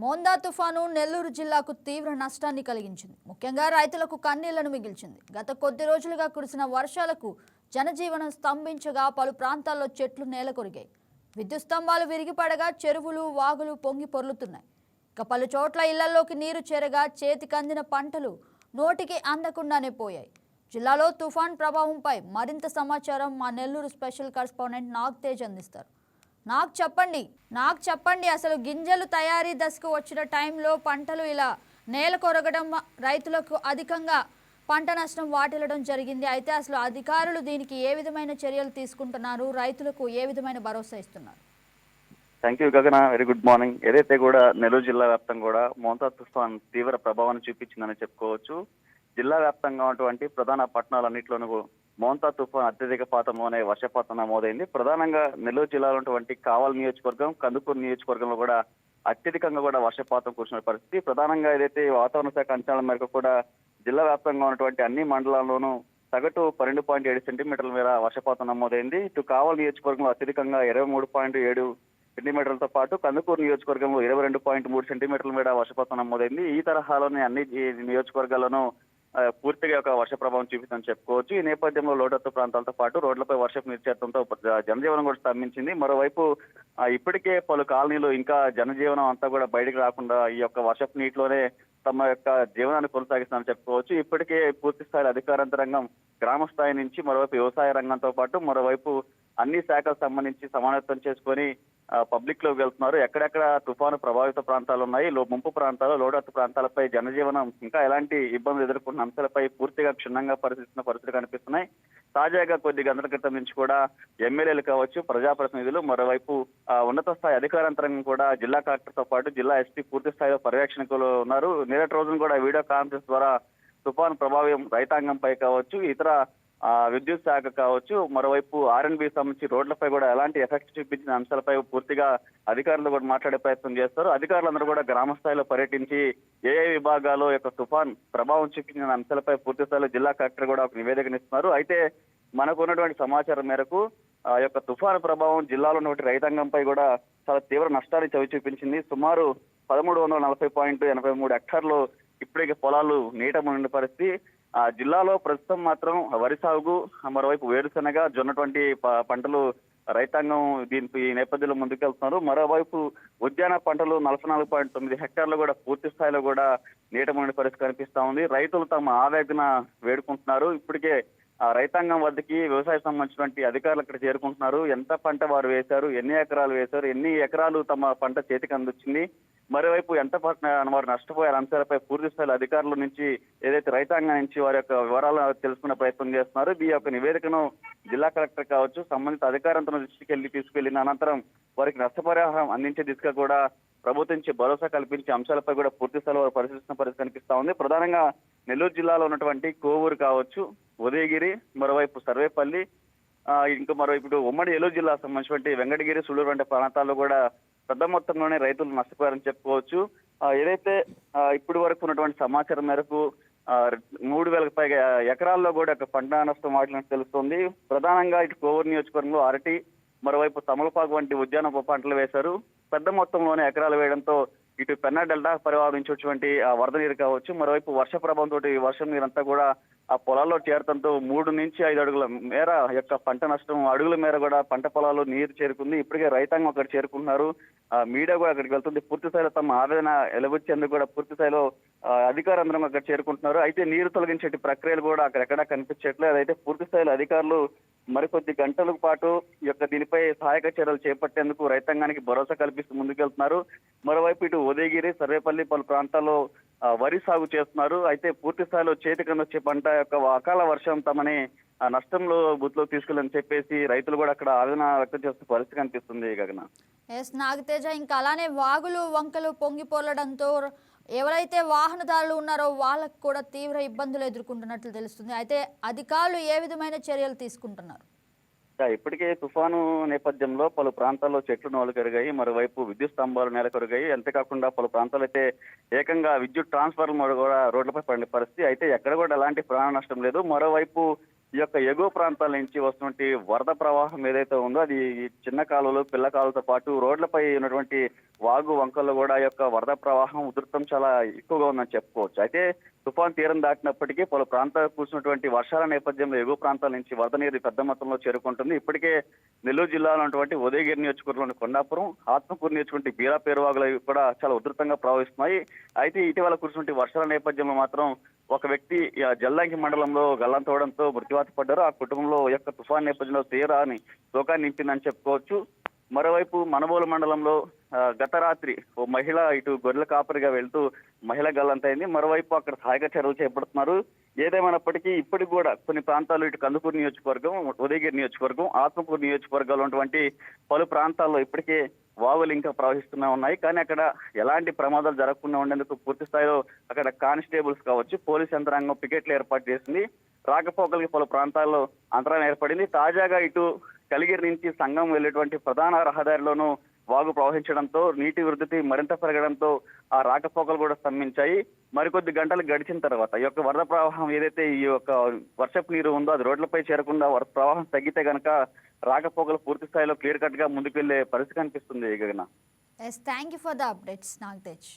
మోందా తుఫాను నెల్లూరు జిల్లాకు తీవ్ర నష్టాన్ని కలిగించింది. ముఖ్యంగా రైతులకు కన్నీళ్ళను మిగిల్చింది. గత కొద్ది రోజులుగా కురిసిన వర్షాలకు జనజీవనం స్తంభించగా పలు ప్రాంతాల్లో చెట్లు నేలకొరిగాయి. విద్యుత్ స్తంభాలు విరిగిపడగా చెరువులు వాగులు పొంగి పొర్లుతున్నాయి. ఇక పలు చోట్ల ఇళ్ళలోకి నీరు చేరగా చేతికందిన పంటలు నోటికి అందకుండానే పోయాయి. జిల్లాలో తుఫాన్ ప్రభావంపై మరింత సమాచారం మా నెల్లూరు స్పెషల్ కరస్పాండెంట్ నాగ్ తేజ్ అందిస్తారు. నాకు చెప్పండి నాకు చెప్పండి అసలు గింజలు తయారీ దశకు వచ్చిన టైంలో పంటలు ఇలా నేల కొరగడం రైతులకు అధికంగా పంట నష్టం వాటిల్లడం జరిగింది. అయితే అసలు అధికారులు దీనికి ఏ విధమైన చర్యలు తీసుకుంటున్నారు? రైతులకు ఏ విధమైన భరోసా ఇస్తున్నారు? Thank you Gagana. Very good morning ఏదైతే కూడా నెల్లూరు జిల్లా వ్యాప్తంగా కూడా మోంతా తుఫాన్ తీవ్ర ప్రభావాన్ని చూపించిందని చెప్పుకోవచ్చు. జిల్లా వ్యాప్తంగా ఉన్నటువంటి ప్రధాన పట్టణాలన్నింటిలోనూ మోంతా తుఫాన్ అత్యధిక పాతంలో అనే వర్షపాతం నమోదైంది ప్రధానంగా నెల్లూరు జిల్లాలో ఉన్నటువంటి కావల్ నియోజకవర్గం కందుకూరు నియోజకవర్గంలో కూడా అత్యధికంగా కూడా వర్షపాతం కురిసిన పరిస్థితి. ప్రధానంగా ఏదైతే వాతావరణ శాఖ అంచనాల మేరకు కూడా జిల్లా వ్యాప్తంగా ఉన్నటువంటి అన్ని మండలాల్లోనూ సగటు పన్నెండు పాయింట్ ఏడు సెంటీమీటర్ల మేర వర్షపాతం నమోదైంది. ఇటు కావల్ నియోజకవర్గంలో అత్యధికంగా ఇరవై మూడు పాయింట్ ఏడు సెంటీమీటర్లతో పాటు కందుకూరు నియోజకవర్గంలో ఇరవై రెండు పాయింట్ మూడు సెంటీమీటర్ల మేర వర్షపాతం నమోదైంది. ఈ తరహాలోనే అన్ని నియోజకవర్గాల్లోనూ పూర్తిగా ఒక వర్ష ప్రభావం చూపిందని చెప్పుకోవచ్చు. ఈ నేపథ్యంలో లోటత్తు ప్రాంతాలతో పాటు రోడ్లపై వర్షపు నిర్చేతంతో జనజీవనం కూడా స్తంభించింది. మరోవైపు ఇప్పటికే పలు కాలనీలు ఇంకా జనజీవనం అంతా కూడా బయటకు రాకుండా ఈ యొక్క వర్షపు నీటిలోనే తమ యొక్క జీవనాన్ని కొనసాగిస్తామని చెప్పుకోవచ్చు. ఇప్పటికే పూర్తి స్థాయి అధికారంత రంగం గ్రామ స్థాయి నుంచి మరోవైపు వ్యవసాయ రంగంతో పాటు మరోవైపు అన్ని శాఖలకు సంబంధించి సమానత్వం చేసుకొని పబ్లిక్లోకి వెళ్తున్నారు. ఎక్కడెక్కడ తుఫాను ప్రభావిత ప్రాంతాలు ఉన్నాయి? లో ముంపు ప్రాంతాలు లోడత్తు ప్రాంతాలపై జనజీవనం ఇంకా ఎలాంటి ఇబ్బందులు ఎదుర్కొన్న అంశాలపై పూర్తిగా క్షుణ్ణంగా పరిశీలిస్తున్న పరిస్థితులు కనిపిస్తున్నాయి. తాజాగా కొద్ది గంటల క్రితం నుంచి కూడా ఎమ్మెల్యేలు కావచ్చు ప్రజాప్రతినిధులు మరోవైపు ఆ, ఉన్నత స్థాయి అధికారంతరంగం కూడా జిల్లా కలెక్టర్తో పాటు జిల్లా ఎస్పీ పూర్తి స్థాయిలో పర్యవేక్షణకులు ఉన్నారు. నిన్నటి రోజున కూడా వీడియో కాన్ఫరెన్స్ ద్వారా తుఫాను ప్రభావం రైతాంగంపై కావచ్చు ఇతర విద్యుత్ శాఖ కావచ్చు మరోవైపు ఆర్ఎన్బి సంబంధించి రోడ్లపై కూడా ఎలాంటి ఎఫెక్ట్ చూపించిన అంశాలపై పూర్తిగా అధికారులు కూడా మాట్లాడే ప్రయత్నం చేస్తారు. అధికారులందరూ కూడా గ్రామ స్థాయిలో పర్యటించి ఏ ఏ విభాగాల్లో యొక్క తుఫాన్ ప్రభావం చూపించిన అంశాలపై పూర్తి స్థాయిలో జిల్లా కలెక్టర్ కూడా ఒక నివేదికనిస్తున్నారు అయితే మనకు ఉన్నటువంటి సమాచారం మేరకు ఆ యొక్క తుఫాను ప్రభావం జిల్లాలో ఉన్నటువంటి రైతాంగంపై కూడా చాలా తీవ్ర నష్టాన్ని చవి చూపించింది. సుమారు పదమూడు వందల నలభై పాయింట్ ఎనభై మూడు హెక్టార్లు ఇప్పటికే పొలాలు నీట మునిగిన పరిస్థితి. ఆ జిల్లాలో ప్రస్తుతం మాత్రం వరి సాగు మరోవైపు వేరుశెనగ జొన్నటువంటి ప- పంటలు రైతాంగం దీనికి ఈ నేపథ్యంలో ముందుకెళ్తున్నారు. మరోవైపు ఉద్యాన పంటలు నలభై నాలుగు పాయింట్ తొమ్మిది హెక్టార్లు కూడా పూర్తి స్థాయిలో కూడా నీట మునిగిన పరిస్థితి కనిపిస్తా ఉంది. రైతులు తమ ఆవేదన వేడుకుంటున్నారు. ఇప్పటికే ఆ రైతాంగం వద్దకి వ్యవసాయ సంబంధించినటువంటి అధికారులు అక్కడ చేరుకుంటున్నారు. ఎంత పంట వారు వేశారు ఎన్ని ఎకరాలు వేశారు ఎన్ని ఎకరాలు తమ పంట చేతికి అందొచ్చింది మరోవైపు ఎంత వారు నష్టపోయారు అంశాలపై పూర్తి స్థాయిలో అధికారుల నుంచి ఏదైతే రైతాంగం నుంచి వారి యొక్క వివరాలు తెలుసుకునే ప్రయత్నం చేస్తున్నారు ఈ యొక్క నివేదికను జిల్లా కలెక్టర్ కావచ్చు సంబంధిత అధికారంతో దృష్టికి వెళ్ళి తీసుకెళ్ళిన అనంతరం వారికి నష్టపరిహారం అందించే దిశగా కూడా ప్రభుత్వం భరోసా కల్పించే అంశాలపై కూడా పూర్తి స్థాయిలో వారు పరిశీలిస్తున్న పరిస్థితి కనిపిస్తా ఉంది. ప్రధానంగా నెల్లూరు జిల్లాలో ఉన్నటువంటి కోవూరు కావచ్చు ఉదయగిరి మరోవైపు సర్వేపల్లి ఇంకా మరోవైపు ఉమ్మడి ఏలూరు జిల్లా సంబంధించినటువంటి వెంకటగిరి సుళ్ళూరు వంటి ప్రాంతాల్లో కూడా పెద్ద మొత్తంలోనే రైతులు నష్టపోయారని చెప్పుకోవచ్చు. ఏదైతే ఇప్పటి వరకు ఉన్నటువంటి సమాచారం మేరకు మూడు వేలకు పైగా ఎకరాల్లో కూడా ఒక పంట నష్టం వాటినట్టు తెలుస్తుంది. ప్రధానంగా ఇటు కోవూరు నియోజకవర్గంలో అరటి మరోవైపు తమలపాకు వంటి ఉద్యాన పంటలు వేశారు. పెద్ద మొత్తంలోనే ఎకరాలు వేయడంతో ఇటు పెన్నా డెల్టా పరివాదించేటువంటి ఆ వరద నీరు కావచ్చు మరోవైపు వర్ష ప్రభావంతో వర్షం నీరంతా కూడా ఆ పొలాల్లో చేరడంతో మూడు నుంచి ఐదు అడుగుల మేర యొక్క పంట నష్టం అడుగుల మేర కూడా పంట పొలాల్లో నీరు చేరుకుంది. ఇప్పటికే రైతాంగం అక్కడ చేరుకుంటున్నారు. మీడియా కూడా అక్కడికి వెళ్తుంది. పూర్తి స్థాయిలో తమ ఆవేదన ఎలవచ్చేందుకు కూడా పూర్తి స్థాయిలో అధికారందరం అక్కడ చేరుకుంటున్నారు. అయితే నీరు తొలగించే ప్రక్రియలు కూడా అక్కడెక్కడా కనిపించట్లేదు. అయితే పూర్తి స్థాయిలో అధికారులు మరికొద్ది గంటల పాటు ఈ యొక్క దీనిపై సహాయక చర్యలు చేపట్టేందుకు రైతాంగానికి భరోసా కల్పిస్తూ ముందుకెళ్తున్నారు. మరోవైపు ఇటు ఉదయగిరి సర్వేపల్లి పలు ప్రాంతాల్లో వరి సాగు చేస్తున్నారు. అయితే పూర్తి స్థాయిలో చేతికి వచ్చే పంట యొక్క అకాల వర్షం తమని ఆ, నష్టంలో బుత్లో తీసుకెళ్ళని చెప్పేసి రైతులు కూడా అక్కడ ఆవేదన వ్యక్తం చేస్తున్న పరిస్థితి కనిపిస్తుంది గగన. ఎస్ నాగతేజ ఇంకా అలానే వాగులు వంకలు పొంగి ఎవరైతే వాహనదారులు ఉన్నారో వాళ్ళకు కూడా తీవ్ర ఇబ్బందులు ఎదుర్కొంటున్నట్లు తెలుస్తుంది. అయితే అధికారులు ఏ విధమైన చర్యలు తీసుకుంటున్నారు? ఇప్పటికే తుఫాను నేపథ్యంలో పలు ప్రాంతాల్లో చెట్లు నోలు కరిగాయి మరోవైపు విద్యుత్ స్తంభాలు నేల కరిగాయి అంతేకాకుండా పలు ప్రాంతాలు అయితే ఏకంగా విద్యుత్ ట్రాన్స్ఫార్మర్ కూడా రోడ్లపై పడిన పరిస్థితి. అయితే ఎక్కడ కూడా ఎలాంటి ప్రాణ నష్టం లేదు. మరోవైపు ఈ యొక్క ఎగువ ప్రాంతాల నుంచి వస్తున్నటువంటి వరద ప్రవాహం ఏదైతే ఉందో అది ఈ చిన్న కాలువలు పిల్ల కాలువతో పాటు రోడ్లపై ఉన్నటువంటి వాగు వంకల్లో కూడా ఈ యొక్క వరద ప్రవాహం ఉధృతం చాలా ఎక్కువగా ఉందని చెప్పుకోవచ్చు. అయితే తుఫాన్ తీరం దాటినప్పటికీ పలు ప్రాంతాలు కూర్చున్నటువంటి వర్షాల నేపథ్యంలో ఎగువ ప్రాంతాల నుంచి వరద నీరు పెద్ద మొత్తంలో చేరుకుంటుంది. ఇప్పటికే నెల్లూరు జిల్లాలో ఉన్నటువంటి ఉదయగిరి నియోజకవర్గంలోని కొండాపురం ఆత్మకూరు నియోజకవర్గం బీరా పేరువాగులు కూడా చాలా ఉధృతంగా ప్రవహిస్తున్నాయి. అయితే ఇటీవల కురిసినటువంటి వర్షాల నేపథ్యంలో మాత్రం ఒక వ్యక్తి ఈ జల్లంకి మండలంలో గల్లంతవడంతో మృత్యువాత పడ్డారు. ఆ కుటుంబంలో యొక్క తుఫాన్ నేపథ్యంలో తీరాని శోకాన్ని నింపిందని చెప్పుకోవచ్చు. మరోవైపు మనబోలు మండలంలో గత రాత్రి ఓ మహిళ ఇటు గొర్రెల కాపరిగా వెళ్తూ మహిళ గల్లంతైంది మరోవైపు అక్కడ సహాయక చర్యలు చేపడుతున్నారు. ఏదేమైనప్పటికీ ఇప్పటికి కూడా కొన్ని ప్రాంతాలు ఇటు కందుకూరు నియోజకవర్గం ఉదయగిరి నియోజకవర్గం ఆత్మకూరు నియోజకవర్గాలు ఉన్నటువంటి పలు ప్రాంతాల్లో ఇప్పటికే వాగులు ఇంకా ప్రవహిస్తూనే ఉన్నాయి. కానీ అక్కడ ఎలాంటి ప్రమాదాలు జరగకుండా ఉండేందుకు పూర్తి స్థాయిలో అక్కడ కానిస్టేబుల్స్ కావచ్చు పోలీస్ యంత్రాంగం పికెట్లు ఏర్పాటు చేసింది. రాకపోకలకి పలు ప్రాంతాల్లో అంతరాయం ఏర్పడింది. తాజాగా ఇటు కలిగిరి నుంచి సంఘం వెళ్ళేటువంటి ప్రధాన రహదారిలోనూ వాగు ప్రవహించడంతో నీటి వృద్ధి మరింత పెరగడంతో ఆ రాకపోకలు కూడా స్తంభించాయి. మరికొద్ది గంటలు గడిచిన తర్వాత ఈ యొక్క వరద ప్రవాహం ఏదైతే ఈ యొక్క వర్షపు నీరు ఉందో అది రోడ్లపై చేరకుండా వరద ప్రవాహం తగ్గితే గనక రాకపోకలు పూర్తి స్థాయిలో క్లియర్ కట్గా ముందుకెళ్ళే పరిస్థితి కనిపిస్తుంది Gagana yes thank you for the updates Nagatej